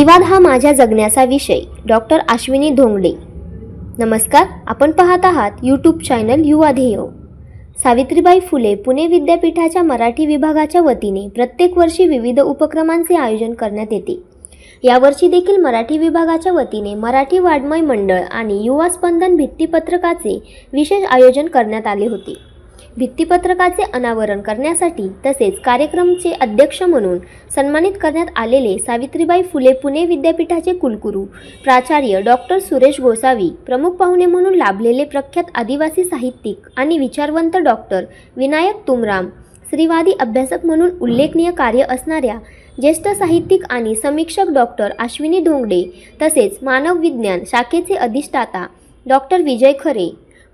विवाद हा माझ्या जगण्याचा विषय. डॉक्टर अश्विनी धोंगडे. नमस्कार आपण पाहत आहात यूट्यूब चॅनल युवा ध्येय. सावित्रीबाई फुले पुणे विद्यापीठाच्या मराठी विभागाच्या वतीने प्रत्येक वर्षी विविध उपक्रमांचे आयोजन करण्यात येते. यावर्षी देखील मराठी विभागाच्या वतीने मराठी वाड्मय मंडळ आणि युवा स्पंदन भित्तीपत्रकाचे विशेष आयोजन करण्यात आले होते. भित्तीपत्रकाचे अनावरण करण्यासाठी तसेच कार्यक्रमचे अध्यक्ष म्हणून सन्मानित करण्यात आलेले सावित्रीबाई फुले पुणे विद्यापीठाचे कुलगुरू प्राचार्य डॉक्टर सुरेश गोसावी प्रमुख पाहुणे म्हणून लाभलेले प्रख्यात आदिवासी साहित्यिक आणि विचारवंत डॉक्टर विनायक तुमराम स्त्रीवादी अभ्यासक म्हणून उल्लेखनीय कार्य असणाऱ्या ज्येष्ठ साहित्यिक आणि समीक्षक डॉक्टर अश्विनी धोंगडे तसेच मानव विज्ञान शाखेचे अधिष्ठाता डॉक्टर विजय खरे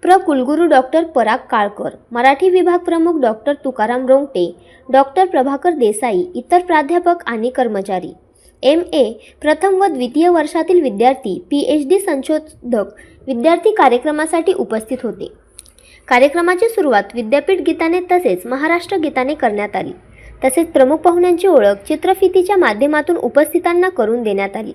प्र कुलगुरू डॉक्टर पराग काळकर मराठी विभाग प्रमुख डॉक्टर तुकाराम रोंगटे डॉक्टर प्रभाकर देसाई इतर प्राध्यापक आणि कर्मचारी. एम. ए. प्रथम व द्वितीय वर्षातील विद्यार्थी पी एच डी संशोधक विद्यार्थी कार्यक्रमासाठी उपस्थित होते. कार्यक्रमाची सुरुवात विद्यापीठ गीताने तसेच महाराष्ट्र गीताने करण्यात आली. तसेच प्रमुख पाहुण्यांची ओळख चित्रफितीच्या माध्यमातून उपस्थितांना करून देण्यात आली.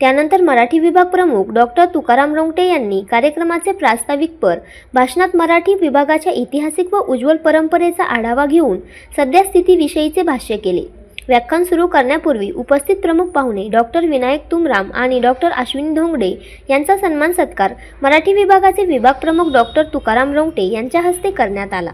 त्यानंतर मराठी विभाग प्रमुख डॉक्टर तुकाराम रोंगटे यांनी कार्यक्रमाचे प्रास्ताविकपर भाषणात मराठी विभागाच्या ऐतिहासिक व उज्ज्वल परंपरेचा आढावा घेऊन सद्यस्थितीविषयीचे भाष्य केले. व्याख्यान सुरू करण्यापूर्वी उपस्थित प्रमुख पाहुणे डॉक्टर विनायक तुमराम आणि डॉक्टर अश्विनी धोंगडे यांचा सन्मान सत्कार मराठी विभागाचे विभाग प्रमुख डॉक्टर तुकाराम रोंगटे यांच्या हस्ते करण्यात आला.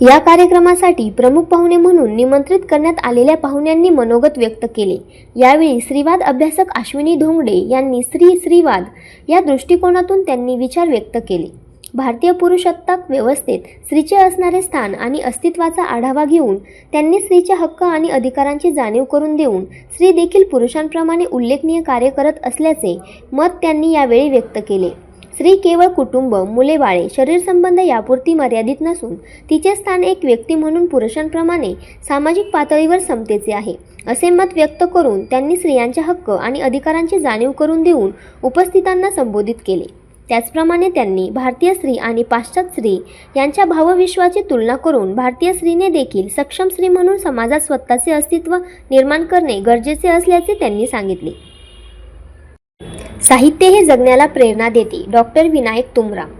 या कार्यक्रमासाठी प्रमुख पाहुणे म्हणून निमंत्रित करण्यात आलेल्या पाहुण्यांनी मनोगत व्यक्त केले. यावेळी श्रीवाद अभ्यासक अश्विनी धोंगडे यांनी श्री श्रीवाद या दृष्टिकोनातून त्यांनी विचार व्यक्त केले. भारतीय पुरुषसत्ताक व्यवस्थेत स्त्रीचे असणारे स्थान आणि अस्तित्वाचा आढावा घेऊन त्यांनी स्त्रीचे हक्क आणि अधिकारांची जाणीव करून देऊन स्त्री देखील पुरुषांप्रमाणे उल्लेखनीय कार्य करत असल्याचे मत त्यांनी यावेळी व्यक्त केले. स्त्री केवळ कुटुंब मुले बाळे शरीरसंबंध यापुरती मर्यादित नसून तिचे स्थान एक व्यक्ती म्हणून पुरुषांप्रमाणे सामाजिक पातळीवर समतेचे आहे असे मत व्यक्त करून त्यांनी स्त्रियांचे हक्क आणि अधिकारांची जाणीव करून देऊन उपस्थितांना संबोधित केले. त्याचप्रमाणे त्यांनी भारतीय स्त्री आणि पाश्चात्य स्त्री यांच्या भावविश्वाची तुलना करून भारतीय स्त्रीने देखील सक्षम स्त्री म्हणून समाजात स्वतःचे अस्तित्व निर्माण करणे गरजेचे असल्याचे त्यांनी सांगितले. साहित्य हे जगण्याला प्रेरणा देते. डॉक्टर विनायक तुमराम.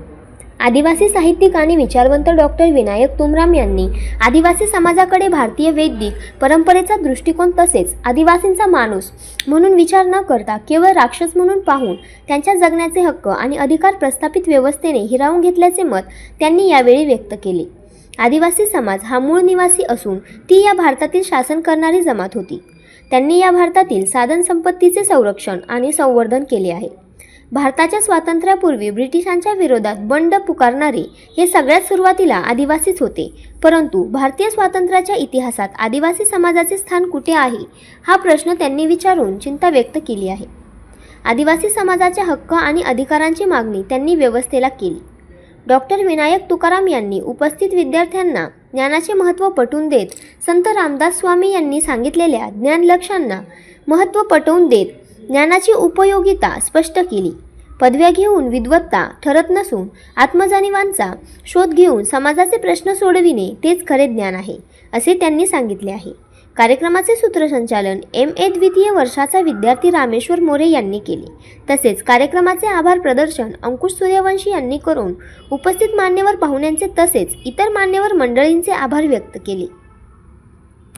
आदिवासी साहित्यिक आणि विचारवंत डॉक्टर विनायक तुमराम यांनी आदिवासी समाजाकडे भारतीय वैदिक परंपरेचा दृष्टिकोन तसेच आदिवासींचा माणूस म्हणून विचार न करता केवळ राक्षस म्हणून पाहून त्यांच्या जगण्याचे हक्क आणि अधिकार प्रस्थापित व्यवस्थेने हिरावून घेतल्याचे मत त्यांनी यावेळी व्यक्त केले. आदिवासी समाज हा मूळ निवासी असून ती या भारतातील शासन करणारी जमात होती. त्यांनी या भारतातील साधन संपत्तीचे संरक्षण आणि संवर्धन केले आहे. भारताच्या स्वातंत्र्यापूर्वी ब्रिटिशांच्या विरोधात बंड पुकारणारे हे सगळ्यात सुरुवातीला आदिवासीच होते. परंतु भारतीय स्वातंत्र्याच्या इतिहासात आदिवासी समाजाचे स्थान कुठे आहे? हा प्रश्न त्यांनी विचारून चिंता व्यक्त केली आहे. आदिवासी समाजाचे हक्क आणि अधिकारांची मागणी त्यांनी व्यवस्थेला केली. डॉक्टर विनायक तुकाराम यांनी उपस्थित विद्यार्थ्यांना ज्ञानाचे महत्त्व पटवून देत संत रामदास स्वामी यांनी सांगितलेल्या ज्ञानलक्षांना महत्त्व पटवून देत ज्ञानाची उपयोगिता स्पष्ट केली. पदव्या घेऊन विद्वत्ता ठरत नसून आत्मजाणीवांचा शोध घेऊन समाजाचे प्रश्न सोडविणे तेच खरे ज्ञान आहे असे त्यांनी सांगितले आहे. कार्यक्रमाचे सूत्रसंचालन एम ए द्वितीय वर्षाचा विद्यार्थी रामेश्वर मोरे यांनी केले. तसेच कार्यक्रमाचे आभार प्रदर्शन अंकुश सूर्यवंशी यांनी करून उपस्थित मान्यवर पाहुण्यांचे तसेच इतर मान्यवर मंडळींचे आभार व्यक्त केले.